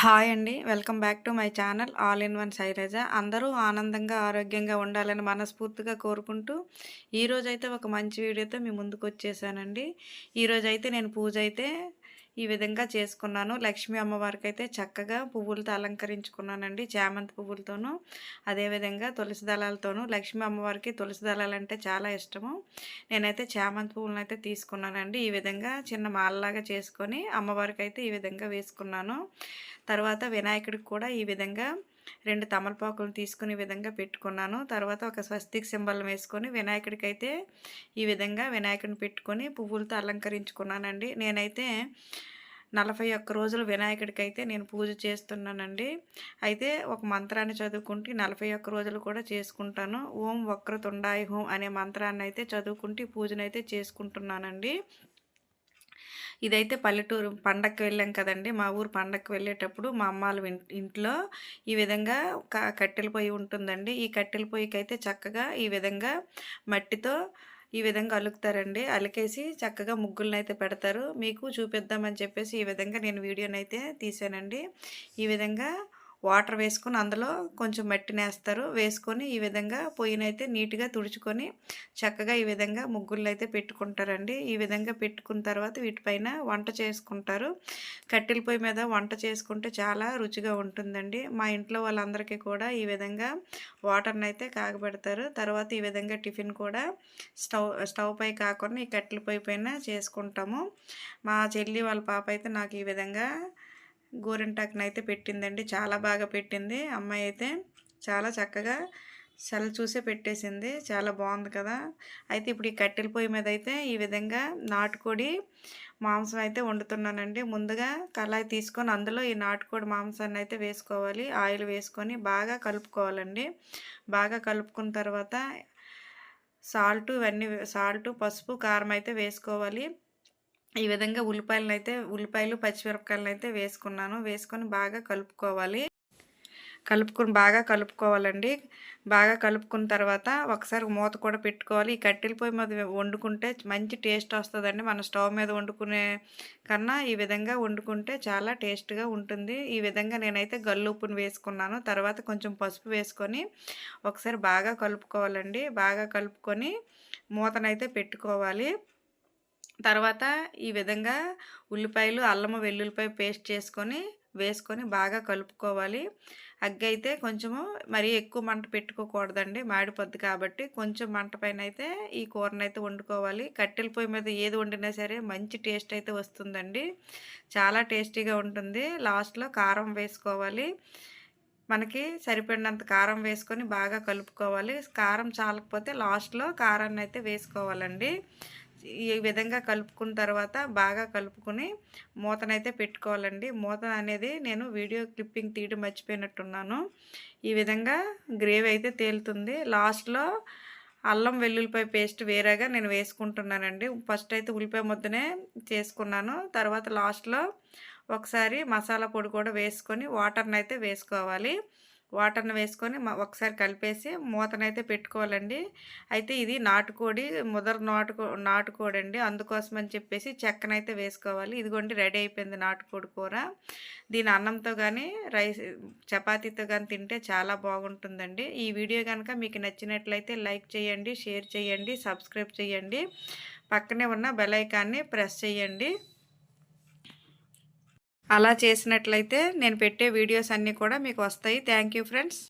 Hi అండి. Welcome back to my channel all in one Shailaja అందరూ ఆనందంగా ఆరోగ్యంగా ఉండాలని మనస్ఫూర్తిగా కోరుకుంటూ ఈరోజైతే ఒక మంచి వీడియోతో మీ ముందుకు వచ్చేసానండి ఈరోజైతే నేను పూజ అయితే ఈ విధంగా చేసుకున్నాను. లక్ష్మీ అమ్మవారికి అయితే చక్కగా పువ్వులతో అలంకరించుకున్నానండి. చామంతి పువ్వులతోనూ అదేవిధంగా తులసి దళాలతోనూ. లక్ష్మీ అమ్మవారికి తులసి దళాలు అంటే చాలా ఇష్టము. నేనైతే చామంతి పువ్వులను అయితే తీసుకున్నానండి. ఈ విధంగా చిన్న మాలలాగా చేసుకొని అమ్మవారికి అయితే ఈ విధంగా వేసుకున్నాను. తర్వాత వినాయకుడికి కూడా ఈ విధంగా రెండు తమలపాకులు తీసుకునే విధంగా పెట్టుకున్నాను. తర్వాత ఒక స్వస్తిక్ సింబల్ వేసుకొని వినాయకుడికి అయితే ఈ విధంగా వినాయకుడిని పెట్టుకొని పువ్వులతో అలంకరించుకున్నానండి. నేనైతే నలభై ఒక్క రోజులు వినాయకుడికి అయితే నేను పూజ చేస్తున్నానండి. అయితే ఒక మంత్రాన్ని చదువుకుంటే నలభై ఒక్క రోజులు కూడా చేసుకుంటాను. ఓం వక్రతుండాయి హోం అనే మంత్రాన్ని అయితే చదువుకుంటే పూజనైతే చేసుకుంటున్నానండి. ఇదైతే పల్లెటూరు పండక్కి వెళ్ళాం కదండి. మా ఊరు పండక్కి వెళ్ళేటప్పుడు మా అమ్మాలు ఇంట్లో ఈ విధంగా కట్టెల పొయ్యి ఉంటుందండి. ఈ కట్టెల పొయ్యికి అయితే చక్కగా ఈ విధంగా మట్టితో ఈ విధంగా అలుకుతారండి. అలికేసి చక్కగా ముగ్గులను అయితే పెడతారు. మీకు చూపిద్దామని చెప్పేసి ఈ విధంగా నేను వీడియోనైతే తీసానండి. ఈ విధంగా వాటర్ వేసుకొని అందులో కొంచెం మట్టిని వేస్తారు వేసుకొని ఈ విధంగా పొయ్యినైతే నీట్గా తుడుచుకొని చక్కగా ఈ విధంగా ముగ్గులు అయితే పెట్టుకుంటారండి. ఈ విధంగా పెట్టుకున్న తర్వాత వీటిపైన వంట చేసుకుంటారు. కట్టెల పొయ్యి మీద వంట చేసుకుంటే చాలా రుచిగా ఉంటుందండి. మా ఇంట్లో వాళ్ళందరికీ కూడా ఈ విధంగా వాటర్ని అయితే కాగబెడతారు. తర్వాత ఈ విధంగా టిఫిన్ కూడా స్టవ్ స్టవ్ పై కాకుండా ఈ కట్టెల పొయ్యి పైన చేసుకుంటాము. మా చెల్లి వాళ్ళ పాప అయితే నాకు ఈ విధంగా గోరింటాకునైతే అయితే పెట్టిందండి. చాలా బాగా పెట్టింది. అమ్మాయి అయితే చాలా చక్కగా సెల్ చూసే పెట్టేసింది. చాలా బాగుంది కదా. అయితే ఇప్పుడు ఈ కట్టెల పొయ్యి మీద అయితే ఈ విధంగా నాటుకోడి మాంసం అయితే వండుతున్నానండి. ముందుగా కళాయి తీసుకొని అందులో ఈ నాటుకోడి మాంసాన్ని అయితే వేసుకోవాలి. ఆయిల్ వేసుకొని బాగా కలుపుకోవాలండి. బాగా కలుపుకున్న తర్వాత సాల్ట్ ఇవన్నీ సాల్ట్ పసుపు కారం అయితే వేసుకోవాలి. ఈ విధంగా ఉల్లిపాయలను అయితే ఉల్లిపాయలు పచ్చిమిరపకాయలను అయితే వేసుకున్నాను. వేసుకొని బాగా కలుపుకోవాలి. కలుపుకొని బాగా కలుపుకోవాలండి. బాగా కలుపుకున్న తర్వాత ఒకసారి మూత కూడా పెట్టుకోవాలి. ఈ కట్టెల పొయ్యి మీద వండుకుంటే మంచి టేస్ట్ వస్తుందండి. మన స్టవ్ మీద వండుకునే కన్నా ఈ విధంగా వండుకుంటే చాలా టేస్ట్గా ఉంటుంది. ఈ విధంగా నేనైతే గల్లుప్పును వేసుకున్నాను. తర్వాత కొంచెం పసుపు వేసుకొని ఒకసారి బాగా కలుపుకోవాలండి. బాగా కలుపుకొని మూతనైతే పెట్టుకోవాలి. తర్వాత ఈ విధంగా ఉల్లిపాయలు అల్లము వెల్లుల్లిపాయ పేస్ట్ చేసుకొని వేసుకొని బాగా కలుపుకోవాలి. అగ్గి అయితే కొంచెము మరీ ఎక్కువ మంట పెట్టుకోకూడదండి. మాడిపోద్ది కాబట్టి కొంచెం మంట పైన అయితే ఈ కూరనైతే అయితే వండుకోవాలి. కట్టెల పొయ్యి మీద ఏది వండినా సరే మంచి టేస్ట్ అయితే వస్తుందండి. చాలా టేస్టీగా ఉంటుంది. లాస్ట్లో కారం వేసుకోవాలి. మనకి సరిపడినంత కారం వేసుకొని బాగా కలుపుకోవాలి. కారం చాలకపోతే లాస్ట్లో కారాన్ని అయితే వేసుకోవాలండి. ఈ విధంగా కలుపుకున్న తర్వాత బాగా కలుపుకొని మూతనైతే పెట్టుకోవాలండి. మూత అనేది నేను వీడియో క్లిప్పింగ్ తీయడం మర్చిపోయినట్టున్నాను. ఈ విధంగా గ్రేవీ అయితే తేలుతుంది. లాస్ట్లో అల్లం వెల్లుల్లిపాయ పేస్ట్ వేరేగా నేను వేసుకుంటున్నానండి. ఫస్ట్ అయితే ఉల్లిపాయ ముద్దనే చేసుకున్నాను. తర్వాత లాస్ట్లో ఒకసారి మసాలా పొడి కూడా వేసుకొని వాటర్ని అయితే వేసుకోవాలి. వాటర్ని వేసుకొని ఒకసారి కలిపేసి మూతనైతే పెట్టుకోవాలండి. అయితే ఇది నాటుకోడి ముదర నాటుకో నాటుకోడి అండి అందుకోసం అని చెప్పేసి చెక్కనైతే వేసుకోవాలి. ఇదిగోండి రెడీ అయిపోయింది నాటుకోడి కూర. దీని అన్నంతో కానీ రైస్ చపాతీతో కానీ తింటే చాలా బాగుంటుందండి. ఈ వీడియో కనుక మీకు నచ్చినట్లయితే లైక్ చేయండి షేర్ చేయండి సబ్స్క్రైబ్ చేయండి. పక్కనే ఉన్న బెలైకాన్ని ప్రెస్ చేయండి. అలా చేసినట్లయితే నేను పెట్టే వీడియోస్ అన్నీ కూడా మీకు వస్తాయి. Thank friends